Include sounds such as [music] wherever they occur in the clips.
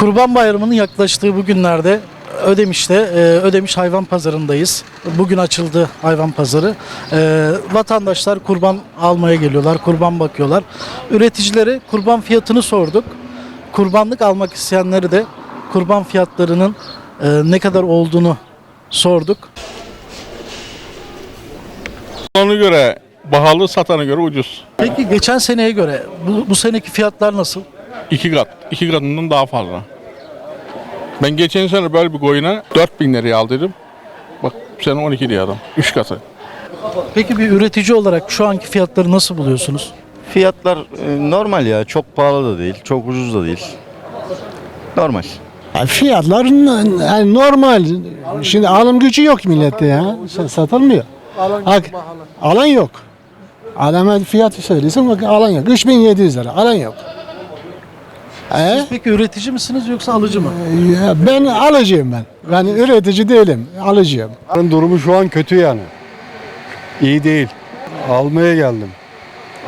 Kurban Bayramı'nın yaklaştığı bu günlerde Ödemiş'te, e, Ödemiş Hayvan Pazarı'ndayız. Bugün açıldı hayvan pazarı. E, vatandaşlar kurban almaya geliyorlar, kurban bakıyorlar. Üreticilere kurban fiyatını sorduk. Kurbanlık almak isteyenleri de kurban fiyatlarının e, ne kadar olduğunu sorduk. Ona göre pahalı, satana göre ucuz. Peki geçen seneye göre bu, bu seneki fiyatlar nasıl? İki kat, iki katından daha fazla. Ben geçen sene böyle bir koyuna 4000 liraya aldıydım. Bak bu sene 12 liraya adam. Üç katı. Peki bir üretici olarak şu anki fiyatları nasıl buluyorsunuz? Fiyatlar e, normal ya. Çok pahalı da değil, çok ucuz da değil. Normal. Ya Fiyatlar n- yani normal. Şimdi alım gücü yok millette ya. Sa- Satılmıyor. Hak, alan yok. Adama fiyatı söylesin bak alan yok. 3700 lira alan yok. E, Peki üretici misiniz yoksa alıcı mı? ya ben alıcıyım ben. Ben üretici değilim. Alıcıyım. Durumu şu an kötü yani. İyi değil. Almaya geldim.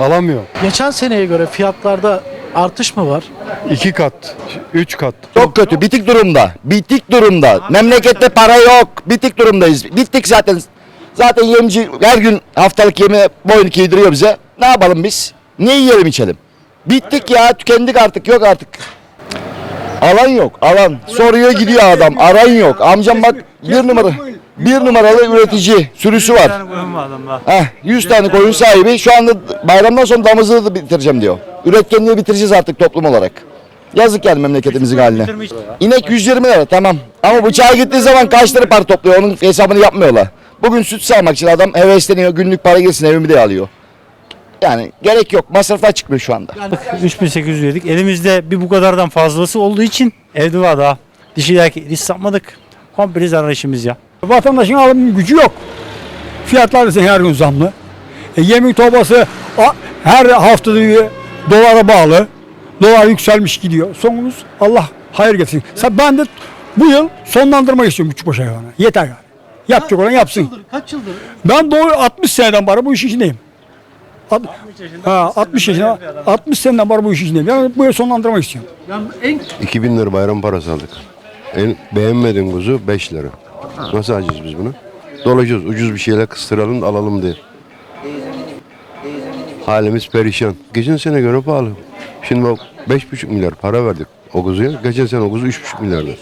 Alamıyor. Geçen seneye göre fiyatlarda artış mı var? İki kat, üç kat. Çok kötü, bitik durumda. Bitik durumda. Memlekette para yok. Bitik durumdayız. Bittik zaten. Zaten yemci her gün haftalık yeme boynu giydiriyor bize. Ne yapalım biz? Ne yiyelim içelim? Bittik ya, tükendik artık, yok artık. Alan yok, alan. Soruyor gidiyor adam, aran yok. Amcam bak bir numara, bir numaralı üretici sürüsü var. Heh, 100 tane koyun sahibi şu anda bayramdan sonra damızlığı da bitireceğim diyor. Üretkenliği bitireceğiz artık toplum olarak. Yazık yani memleketimizin haline. İnek 120 lira tamam. Ama bıçağa gittiği zaman kaç lira para topluyor onun hesabını yapmıyorlar. Bugün süt sağmak için adam hevesleniyor günlük para gelsin evimi de alıyor. Yani gerek yok masraflar çıkmıyor şu anda. 3800 [laughs] dedik. Elimizde bir bu kadardan fazlası olduğu için evde var daha. Dişi erkek diş satmadık. Komple zarar işimiz ya. Vatandaşın alım gücü yok. Fiyatlar her gün zamlı. E, yemin torbası her hafta bir dolara bağlı. Dolar yükselmiş gidiyor. Sonumuz Allah hayır getirsin. Ben de bu yıl sonlandırmak istiyorum küçük baş hayvanı. Yeter yani. Yapacak olan yapsın. Kaç yıldır? Ben doğru 60 seneden beri bu iş içindeyim. At- ha, 60 yaşına 60 seneden beri bu iş içindeyim. Yani bu yıl sonlandırmak istiyorum. Yani en 2000 lira bayram parası aldık. En beğenmediğin kuzu 5 lira. Nasıl alacağız biz bunu? Dolaşıyoruz ucuz bir şeyler kıstıralım da alalım diye. Halimiz perişan. Geçen sene göre pahalı. Şimdi bak 5,5 milyar para verdik o kuzuya. Geçen sene o kuzu 3,5 milyardı.